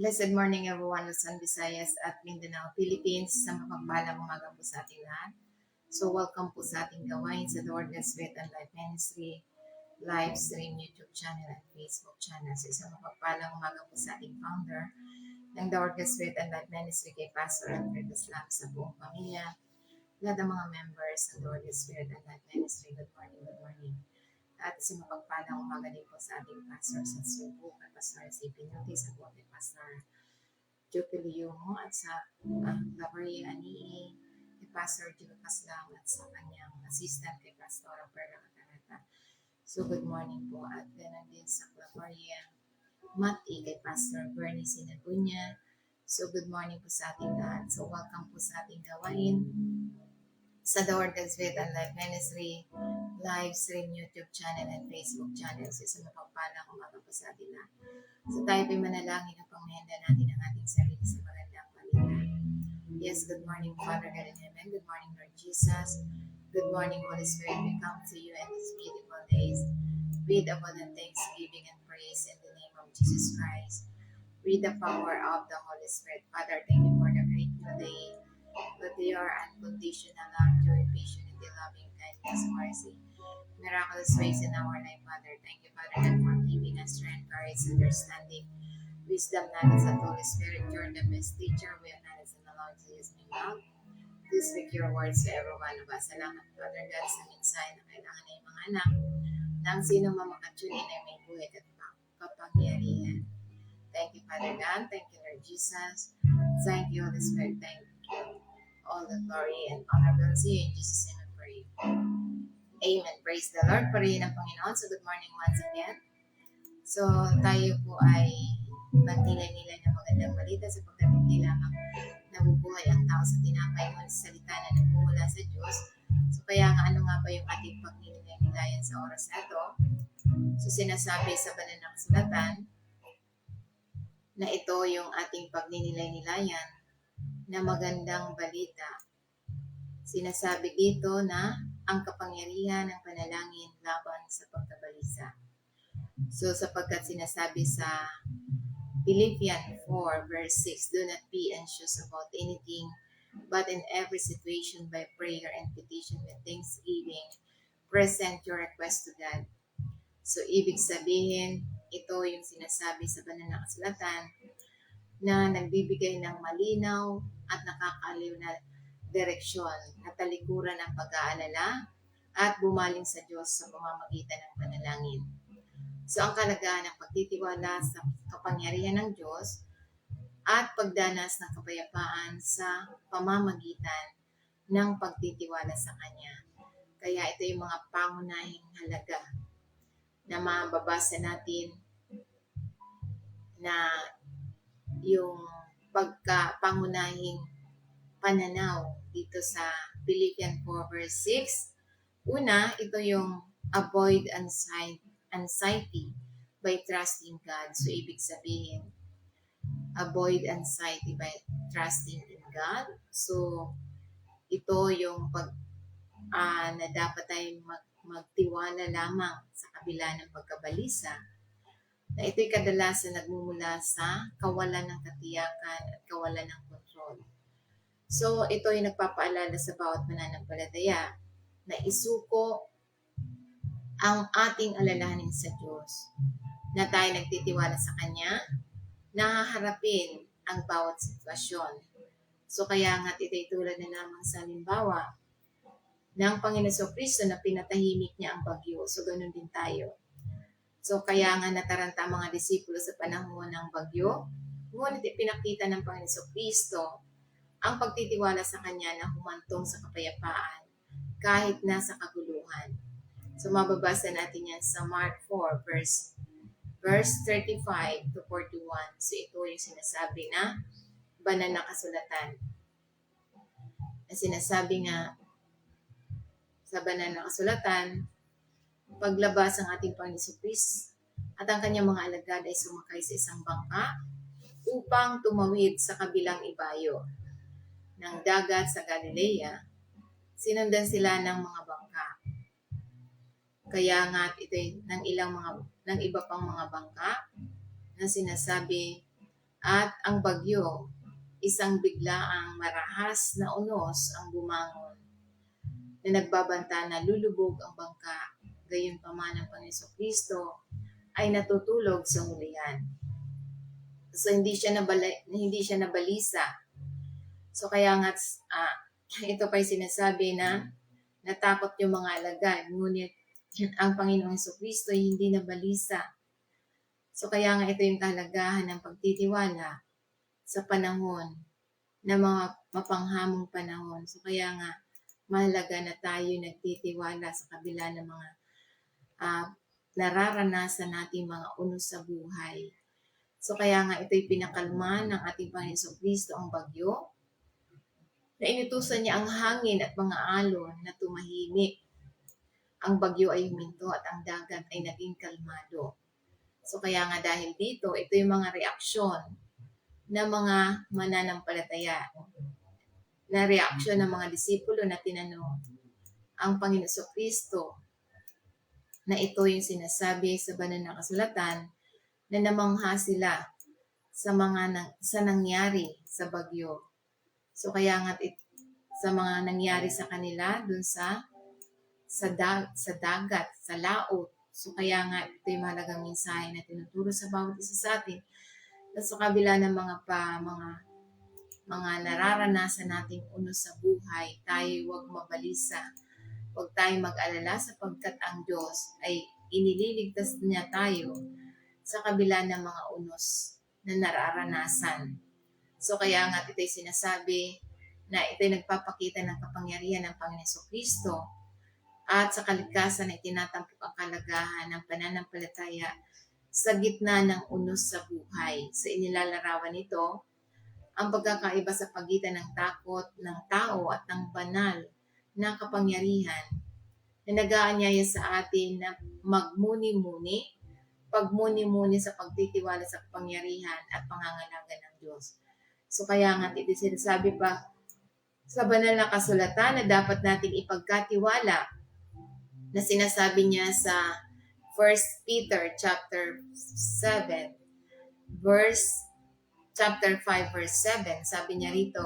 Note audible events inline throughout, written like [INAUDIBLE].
Blessed morning everyone, Luzon, Visayas at Mindanao, Philippines. Sa mapagpalang umaga po sa ating lahat. So welcome po sa ating gawain sa The God's Faith and Life Ministry live stream YouTube channel at Facebook channel. So isang mapagpalang umaga po sa ating founder ng The God's Faith and Life Ministry kay Pastor Alfred Islam sa buong pamilya. Lahat ng mga members ng The God's Faith and Life Ministry. Good morning, good morning. At isang mapagpalang umaga din po sa ating pastor sa Cebu, kay Pastor C. Pinuti, sa buong kay Pastor Jubilio mo at sa uh, Labaria Ani, kay Pastor Jill Paslang at sa kanyang assistant kay Pastor Perla Catarata. So good morning po at ganoon din sa Labaria Mati kay Pastor Bernie Sinagunya. So good morning po sa ating lahat. So welcome po sa ating gawain sa The Word Faith and Life Ministry live stream YouTube channel and Facebook channel. So, isa mapagpalang umaga po sa atin na. So, tayo po'y manalangin upang mahanda natin ang ating sarili sa magandang balita. Yes, good morning, Father God in heaven. Good morning, Lord Jesus. Good morning, Holy Spirit. We come to you in these beautiful days with abundant thanksgiving and praise in the name of Jesus Christ. With the power of the Holy Spirit. Father, thank you Are unconditional love, joy, patience, and loving kindness, mercy miraculous ways in our life, Father. Thank you, Father, God, for giving us strength, courage, understanding, wisdom, knowledge, and Holy Spirit. You're the best teacher. We acknowledge in the Lord Jesus' name now. Please speak your words to every one of us. Salamat, Father God, sa mensahe na kailangan na yung mga anak nang sino man makatune in ay may buhay at kapangyarihan. Thank you, Father God. Thank you, Lord Jesus. Thank you, Holy Spirit. Thank you. All the glory and honor belongs to you. In Jesus' name I pray. Amen. Praise the Lord. Parihin ang Panginoon. So, good morning once again. So, tayo po ay magtila-nila ng magandang balita sapagkat hindi lamang nabubuhay ang tao sa tinapay sa salita na nagmumula sa Diyos. So, kaya nga ano nga ba yung ating pagninilay-nilayan sa oras na ito? So, sinasabi sa banal na kasulatan na ito yung ating pagninilay-nilayan na magandang balita. Sinasabi dito na ang kapangyarihan ng panalangin laban sa pagkabalisa. So sapagkat sinasabi sa Philippians 4 verse 6, Do not be anxious about anything, but in every situation by prayer and petition with thanksgiving, present your request to God. So ibig sabihin, ito yung sinasabi sa banal na kasulatan na nagbibigay ng malinaw at nakakaliw na direksyon na talikuran ng pag-aalala at bumaling sa Diyos sa pamamagitan ng panalangin. So ang kalagahan ng pagtitiwala sa kapangyarihan ng Diyos at pagdanas ng kapayapaan sa pamamagitan ng pagtitiwala sa Kanya. Kaya ito yung mga pangunahing halaga na mababasa natin na yung pagka-pangunahing pananaw dito sa Philippians 4 verse 6. Una, ito yung avoid anxiety, by trusting God. So, ibig sabihin, avoid anxiety by trusting in God. So, ito yung pag uh, na dapat tayong mag, magtiwala lamang sa kabila ng pagkabalisa na ito'y kadalasan nagmumula sa kawalan ng katiyakan at kawalan ng kontrol. So, ito ay nagpapaalala sa bawat mananampalataya na isuko ang ating alalahanin sa Diyos. Na tayo nagtitiwala sa Kanya, nahaharapin ang bawat sitwasyon. So, kaya nga ito'y tulad na lamang sa halimbawa ng Panginoon Kristo na pinatahimik niya ang bagyo. So, ganun din tayo. So, kaya nga nataranta ang mga disipulo sa panahon ng bagyo, ngunit ipinakita ng Panginoon Kristo ang pagtitiwala sa Kanya na humantong sa kapayapaan kahit nasa kaguluhan. So mababasa natin yan sa Mark 4 verse verse 35 to 41. So ito yung sinasabi na banal na kasulatan. Na sinasabi nga sa banal na kasulatan, paglabas ng ating Panginoon Christ at ang kanyang mga alagad ay sumakay sa isang bangka upang tumawid sa kabilang ibayo ng dagat sa Galilea, sinundan sila ng mga bangka. Kaya nga ito ng ilang mga ng iba pang mga bangka na sinasabi At ang bagyo, isang biglaang marahas na unos ang bumangon na nagbabanta na lulubog ang bangka. Gayon pa man ang Panginoon Kristo ay natutulog sa hulihan. So hindi siya nabala, hindi siya nabalisa. So kaya nga ah, [CLEARS THROAT] ito pa yung sinasabi na natakot yung mga alagad. Ngunit [CLEARS THROAT] ang Panginoong Kristo ay hindi nabalisa. So kaya nga ito yung kahalagahan ng pagtitiwala sa panahon na mga mapanghamong panahon. So kaya nga mahalaga na tayo nagtitiwala sa kabila ng mga ah, nararanasan nating mga unos sa buhay. So kaya nga ito'y pinakalma ng ating Panginoon Kristo ang bagyo na inutusan niya ang hangin at mga alon na tumahimik. Ang bagyo ay huminto at ang dagat ay naging kalmado. So kaya nga dahil dito, ito yung mga reaksyon ng mga mananampalataya na reaksyon ng mga disipulo na tinanong ang Panginoon Kristo na ito yung sinasabi sa banal na kasulatan na namangha sila sa mga nang, sa nangyari sa bagyo. So kaya nga it, sa mga nangyari sa kanila dun sa sa, dag, sa dagat, sa laot. So kaya nga ito yung mahalagang mensahe na tinuturo sa bawat isa sa atin na sa kabila ng mga pa, mga mga nararanasan nating unos sa buhay, tayo huwag mabalisa. Huwag tayo mag-alala sapagkat ang Diyos ay inililigtas niya tayo sa kabila ng mga unos na nararanasan. So kaya nga ito'y sinasabi na ito'y nagpapakita ng kapangyarihan ng Panginoon Kristo at sa kalikasan ay tinatampok ang kalagahan ng pananampalataya sa gitna ng unos sa buhay. Sa inilalarawan nito, ang pagkakaiba sa pagitan ng takot ng tao at ng banal na kapangyarihan na nag-aanyaya sa atin na magmuni-muni, pagmuni-muni sa pagtitiwala sa kapangyarihan at pangangalaga ng Diyos. So kaya nga ito sinasabi pa sa banal na kasulatan na dapat nating ipagkatiwala na sinasabi niya sa 1 Peter chapter 7 verse chapter 5 verse 7 sabi niya rito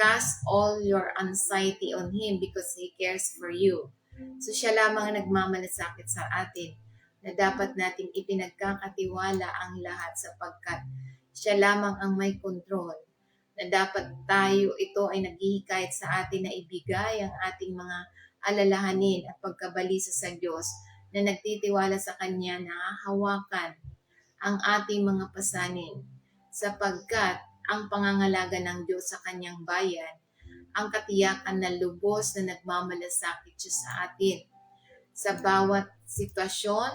cast all your anxiety on him because he cares for you. So siya lamang ang nagmamalasakit sa atin na dapat nating ipinagkakatiwala ang lahat sapagkat siya lamang ang may control na dapat tayo ito ay naghihikayat sa atin na ibigay ang ating mga alalahanin at pagkabalisa sa Diyos na nagtitiwala sa Kanya na hawakan ang ating mga pasanin sapagkat ang pangangalaga ng Diyos sa Kanyang bayan ang katiyakan na lubos na nagmamalasakit siya sa atin. Sa bawat sitwasyon,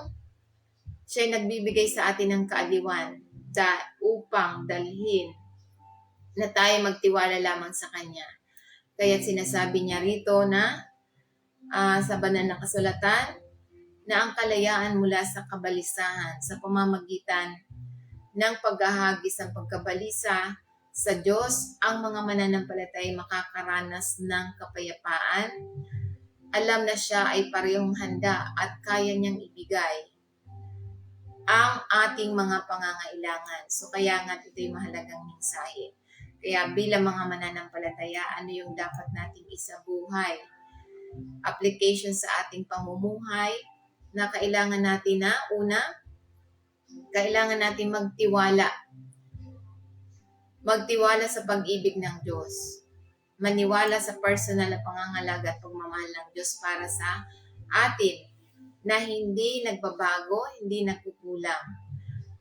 siya ay nagbibigay sa atin ng kaaliwan da, upang dalhin na tayo magtiwala lamang sa Kanya. Kaya sinasabi niya rito na uh, sa banal na kasulatan na ang kalayaan mula sa kabalisahan sa pamamagitan ng paghahagis ng pagkabalisa sa Diyos, ang mga mananampalatay makakaranas ng kapayapaan. Alam na siya ay parehong handa at kaya niyang ibigay ang ating mga pangangailangan. So kaya nga ito'y mahalagang mensahe. Kaya bilang mga mananampalataya, ano yung dapat nating isabuhay? application sa ating pamumuhay na kailangan natin na una, kailangan natin magtiwala. Magtiwala sa pag-ibig ng Diyos. Maniwala sa personal na pangangalaga at pagmamahal ng Diyos para sa atin na hindi nagbabago, hindi nagkukulang.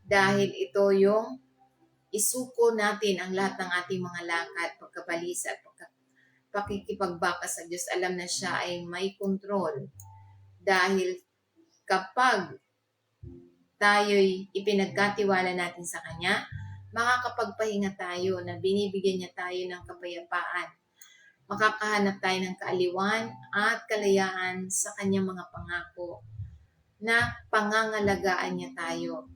Dahil ito yung isuko natin ang lahat ng ating mga lakad, pagkabalisa at pakikipagbaka sa Diyos, alam na siya ay may control. Dahil kapag tayo'y ipinagkatiwala natin sa Kanya, makakapagpahinga tayo na binibigyan niya tayo ng kapayapaan. Makakahanap tayo ng kaaliwan at kalayaan sa Kanyang mga pangako na pangangalagaan niya tayo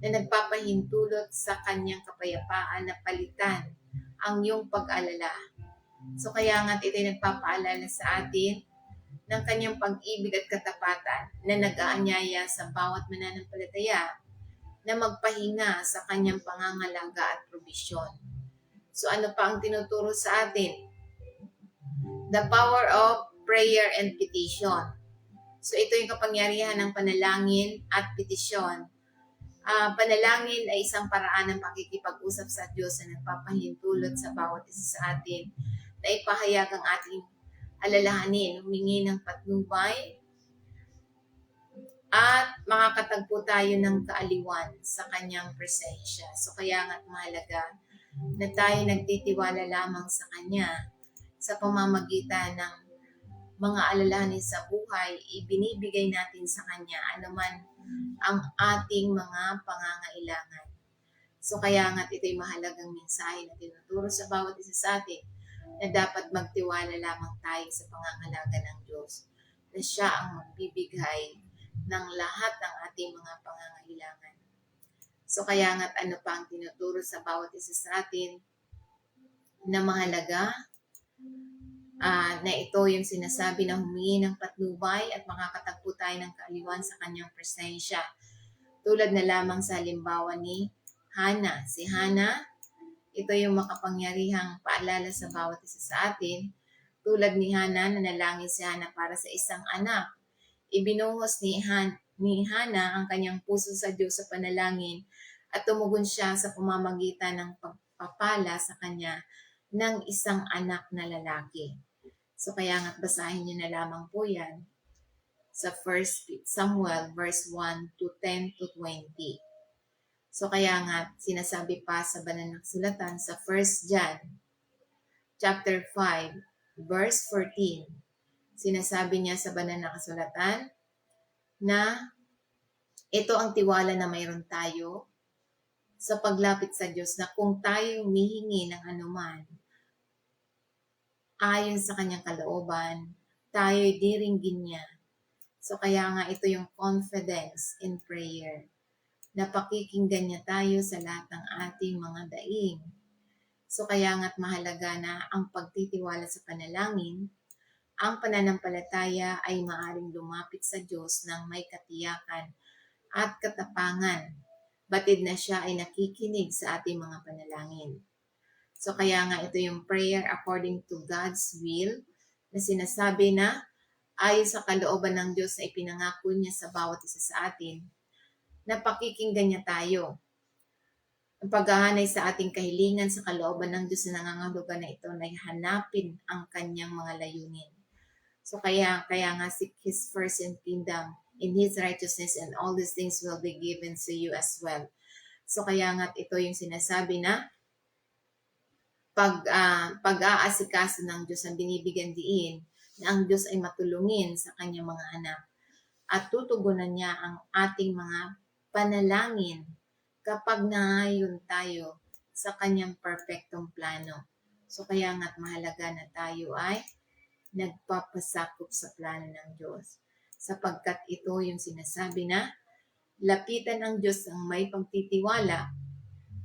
na nagpapahintulot sa Kanyang kapayapaan na palitan ang iyong pag-alala So kaya nga ito'y nagpapaalala sa atin ng kanyang pag-ibig at katapatan na nag-aanyaya sa bawat mananampalataya na magpahinga sa kanyang pangangalaga at probisyon. So ano pa ang tinuturo sa atin? The power of prayer and petition. So ito yung kapangyarihan ng panalangin at petisyon. Ah, panalangin ay isang paraan ng pakikipag-usap sa Diyos na nagpapahintulot sa bawat isa sa atin na ipahayag ang ating alalahanin, humingi ng patnubay, at makakatagpo tayo ng kaaliwan sa kanyang presensya. So kaya nga't mahalaga na tayo nagtitiwala lamang sa kanya sa pamamagitan ng mga alalahanin sa buhay, ibinibigay natin sa kanya anuman ang ating mga pangangailangan. So kaya nga't ito'y mahalagang mensahe na tinuturo sa bawat isa sa atin na dapat magtiwala lamang tayo sa pangangalaga ng Diyos na siya ang magbibigay ng lahat ng ating mga pangangailangan. So kaya nga't ano pa ang tinuturo sa bawat isa sa atin na mahalaga ah, na ito yung sinasabi na humingi ng patnubay at makakatagpo tayo ng kaaliwan sa kanyang presensya. Tulad na lamang sa halimbawa ni Hana. Si Hana, ito yung makapangyarihang paalala sa bawat isa sa atin. Tulad ni Hana, nanalangin si Hana para sa isang anak. Ibinuhos ni, Han, ni Hana ang kanyang puso sa Diyos sa panalangin at tumugon siya sa pamamagitan ng pagpapala sa kanya ng isang anak na lalaki. So kaya nga't basahin niyo na lamang po yan sa 1 Samuel verse 1 to 10 to 20. So kaya nga sinasabi pa sa banal na kasulatan sa 1 John chapter 5 verse 14. Sinasabi niya sa banal na kasulatan na ito ang tiwala na mayroon tayo sa paglapit sa Diyos na kung tayo humihingi ng anuman ayon sa kanyang kalooban, tayo'y diringgin niya. So kaya nga ito yung confidence in prayer na pakikinggan niya tayo sa lahat ng ating mga daing. So kaya nga't mahalaga na ang pagtitiwala sa panalangin, ang pananampalataya ay maaring lumapit sa Diyos ng may katiyakan at katapangan. Batid na siya ay nakikinig sa ating mga panalangin. So kaya nga ito yung prayer according to God's will na sinasabi na ayon sa kalooban ng Diyos na ipinangako niya sa bawat isa sa atin na pakikinggan niya tayo. Ang paghahanay sa ating kahilingan sa kalooban ng Diyos na nangangahulugan na ito na hanapin ang kanyang mga layunin. So kaya, kaya nga seek His first in kingdom, in His righteousness, and all these things will be given to you as well. So kaya nga ito yung sinasabi na pag uh, pag-aasikaso ng Diyos ang binibigyan diin na ang Diyos ay matulungin sa kanyang mga anak at tutugunan niya ang ating mga panalangin kapag nangayon tayo sa kanyang perfectong plano. So kaya nga't mahalaga na tayo ay nagpapasakop sa plano ng Diyos. Sapagkat ito yung sinasabi na lapitan ng Diyos ang may pagtitiwala.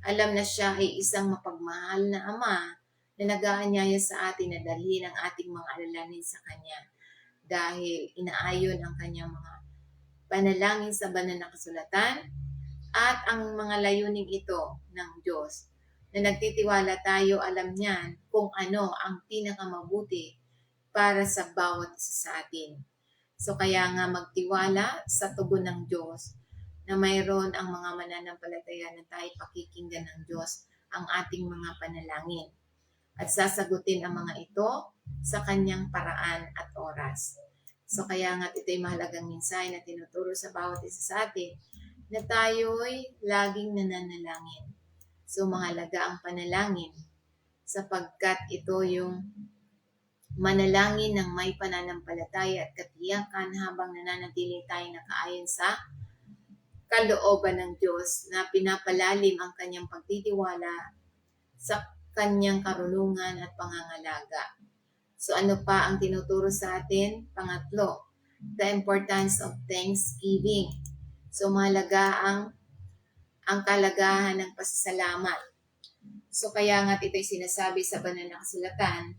Alam na siya ay isang mapagmahal na Ama na nag-aanyaya sa atin na dalhin ang ating mga alalanin sa Kanya dahil inaayon ang Kanyang mga panalangin sa banal na kasulatan, at ang mga layuning ito ng Diyos na nagtitiwala tayo alam niyan kung ano ang pinakamabuti para sa bawat isa sa atin. So kaya nga magtiwala sa tugon ng Diyos na mayroon ang mga mananampalataya na tayo pakikinggan ng Diyos ang ating mga panalangin at sasagutin ang mga ito sa kanyang paraan at oras. So kaya nga ito'y mahalagang mensahe na tinuturo sa bawat isa sa atin na tayo'y laging nananalangin. So mahalaga ang panalangin sapagkat ito yung manalangin ng may pananampalataya at katiyakan habang nananatili tayo nakaayon sa kalooban ng Diyos na pinapalalim ang kanyang pagtitiwala sa kanyang karunungan at pangangalaga. So ano pa ang tinuturo sa atin? Pangatlo, the importance of thanksgiving. So mahalaga ang ang kalagahan ng pasasalamat. So kaya nga ito'y sinasabi sa banal na kasulatan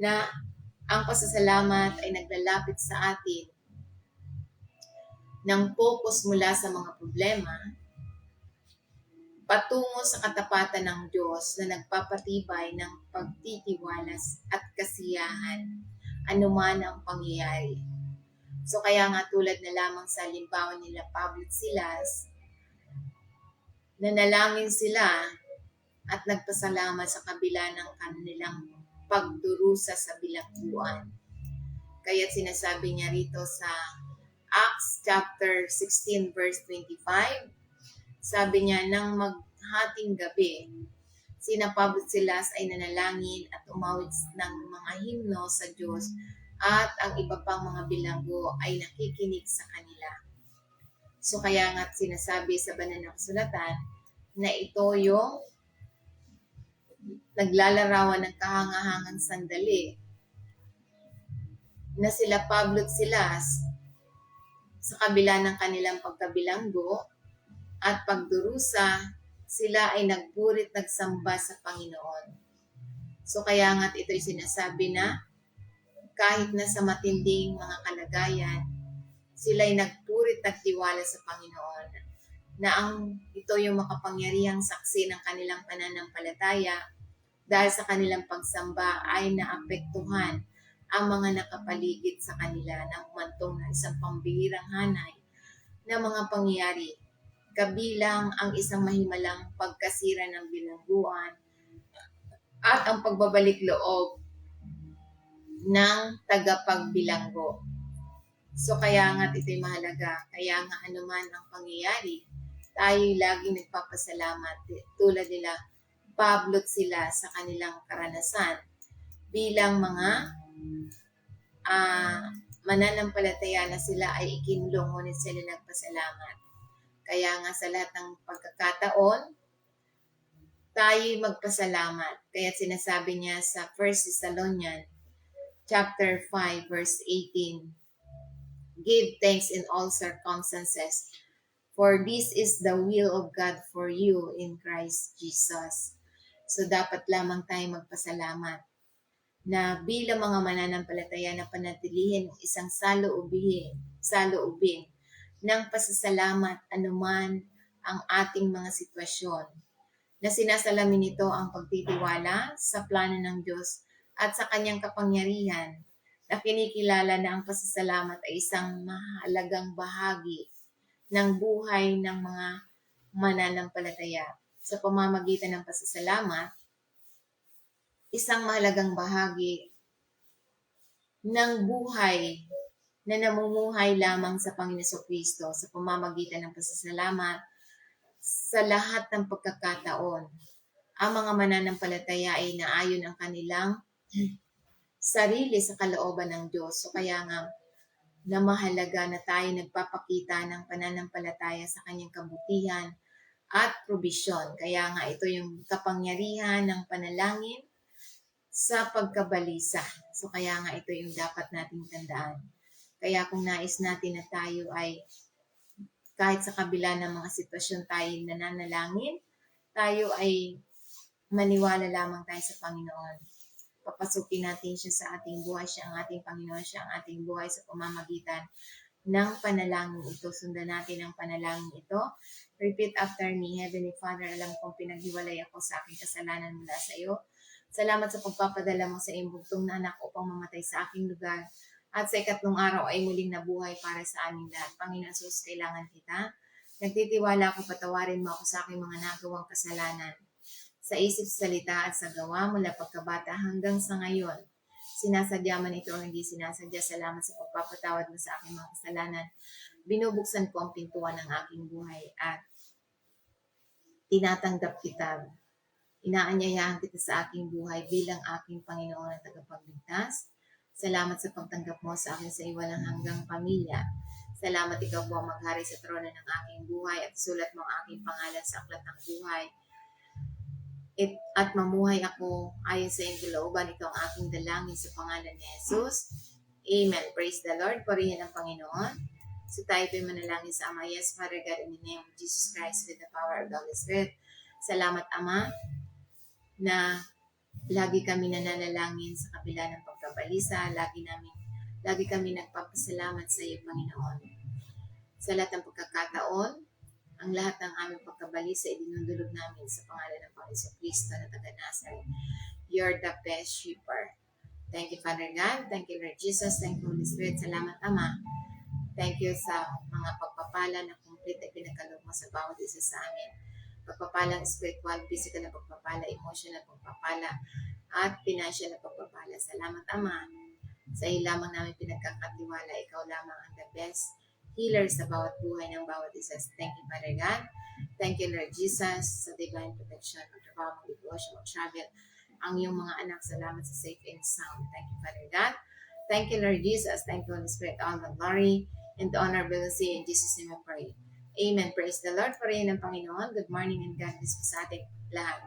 na ang pasasalamat ay naglalapit sa atin ng focus mula sa mga problema patungo sa katapatan ng Diyos na nagpapatibay ng pagtitiwalas at kasiyahan anuman ang pangyayari. So kaya nga tulad na lamang sa halimbawa nila Pablo at Silas, nanalangin sila at nagpasalamat sa kabila ng kanilang pagdurusa sa bilangguan. Kaya sinasabi niya rito sa Acts chapter 16 verse 25, sabi niya, nang maghating gabi, sina Pablo Silas ay nanalangin at umawit ng mga himno sa Diyos at ang iba pang mga bilanggo ay nakikinig sa kanila. So kaya nga sinasabi sa banal na kasulatan na ito yung naglalarawan ng kahangahangang sandali na sila Pablo at Silas sa kabila ng kanilang pagkabilanggo at pagdurusa, sila ay nagpurit nagsamba sa Panginoon. So kaya nga't ito'y sinasabi na kahit na sa matinding mga kalagayan, sila'y nagpurit nagtiwala sa Panginoon na ang ito yung makapangyarihang saksi ng kanilang pananampalataya dahil sa kanilang pagsamba ay naapektuhan ang mga nakapaligid sa kanila na humantong na isang pambihirang hanay na mga pangyayari kabilang ang isang mahimalang pagkasira ng bilangguan at ang pagbabalik loob ng tagapagbilanggo. So kaya nga ito'y mahalaga. Kaya nga anuman ang pangyayari, tayo laging nagpapasalamat tulad nila Pablo sila sa kanilang karanasan bilang mga uh, mananampalataya na sila ay ikinulong ngunit sila nagpasalamat. Kaya nga sa lahat ng pagkakataon, tayo magpasalamat. Kaya sinasabi niya sa 1 Thessalonians chapter 5 verse 18. Give thanks in all circumstances, for this is the will of God for you in Christ Jesus. So dapat lamang tayo magpasalamat na bilang mga mananampalataya na panatilihin ang isang saloobin, saloobin ng pasasalamat anuman ang ating mga sitwasyon na sinasalamin nito ang pagtitiwala sa plano ng Diyos at sa kanyang kapangyarihan na kinikilala na ang pasasalamat ay isang mahalagang bahagi ng buhay ng mga mananampalataya. Sa pamamagitan ng pasasalamat, isang mahalagang bahagi ng buhay na namumuhay lamang sa Panginoon Kristo sa pamamagitan ng pasasalamat sa lahat ng pagkakataon. Ang mga mananampalataya ay naayon ang kanilang [CLEARS THROAT] sarili sa kalooban ng Diyos. So kaya nga, na mahalaga na tayo nagpapakita ng pananampalataya sa kanyang kabutihan at probisyon. Kaya nga ito yung kapangyarihan ng panalangin sa pagkabalisa. So kaya nga ito yung dapat nating tandaan. Kaya kung nais natin na tayo ay kahit sa kabila ng mga sitwasyon tayo nananalangin, tayo ay maniwala lamang tayo sa Panginoon papasukin natin siya sa ating buhay. Siya ang ating Panginoon, siya ang ating buhay sa pamamagitan ng panalangin ito. Sundan natin ang panalangin ito. Repeat after me, Heavenly Father, alam kong pinaghiwalay ako sa aking kasalanan mula sa iyo. Salamat sa pagpapadala mo sa iyong bugtong na anak upang mamatay sa aking lugar. At sa ikatlong araw ay muling nabuhay para sa aming lahat. Panginoon Sus, kailangan kita. Nagtitiwala ako, patawarin mo ako sa aking mga nagawang kasalanan sa isip, salita at sa gawa mula pagkabata hanggang sa ngayon. Sinasadya man ito o hindi sinasadya, salamat sa pagpapatawad mo sa aking mga kasalanan. Binubuksan ko ang pintuan ng aking buhay at tinatanggap kita. Inaanyayahan kita sa aking buhay bilang aking Panginoon at tagapagligtas. Salamat sa pagtanggap mo sa akin sa iwalang hanggang pamilya. Salamat ikaw po maghari sa trono ng aking buhay at sulat mo ang aking pangalan sa aklat ng buhay it, at mamuhay ako ayon sa iyong kalooban. Ito ang aking dalangin sa pangalan ni Jesus. Amen. Praise the Lord. Purihin ang Panginoon. So tayo po'y manalangin sa Ama. Yes, Father God, in the name of Jesus Christ, with the power of the Holy Spirit. Salamat, Ama, na lagi kami nananalangin sa kabila ng pagkabalisa. Lagi namin, lagi kami nagpapasalamat sa iyo, Panginoon. Sa lahat ng pagkakataon, ang lahat ng aming pagkabalisa idinudulog namin sa pangalan ng Panginoon Kristo na taga. You're the best shepherd. Thank you, Father God. Thank you, Lord Jesus. Thank you, Holy Spirit. Salamat, Ama. Thank you sa mga pagpapala na complete at pinagkaloob mo sa bawat isa sa amin. Pagpapalang spiritual, physical na pagpapala, emotional na pagpapala, at financial na pagpapala. Salamat, Ama. Sa iyo lamang namin pinagkakatiwala, ikaw lamang ang the best healer sa bawat buhay ng bawat isa. Thank you, Father God. Thank you, Lord Jesus, sa divine protection, ang trabaho mo, devotion, travel, ang iyong mga anak. Salamat sa safe and sound. Thank you, Father God. Thank you, Lord Jesus. Thank you, Holy Spirit. All the glory and the honor you. In Jesus' name I pray. Amen. Praise the Lord. Purihin ng Panginoon. Good morning and God bless po sa ating lahat.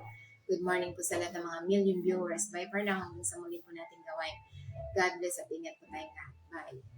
Good morning po sa lahat ng mga million viewers. Bye for now. Hanggang sa muli po natin gawain. God bless at ingat po tayong lahat. Bye.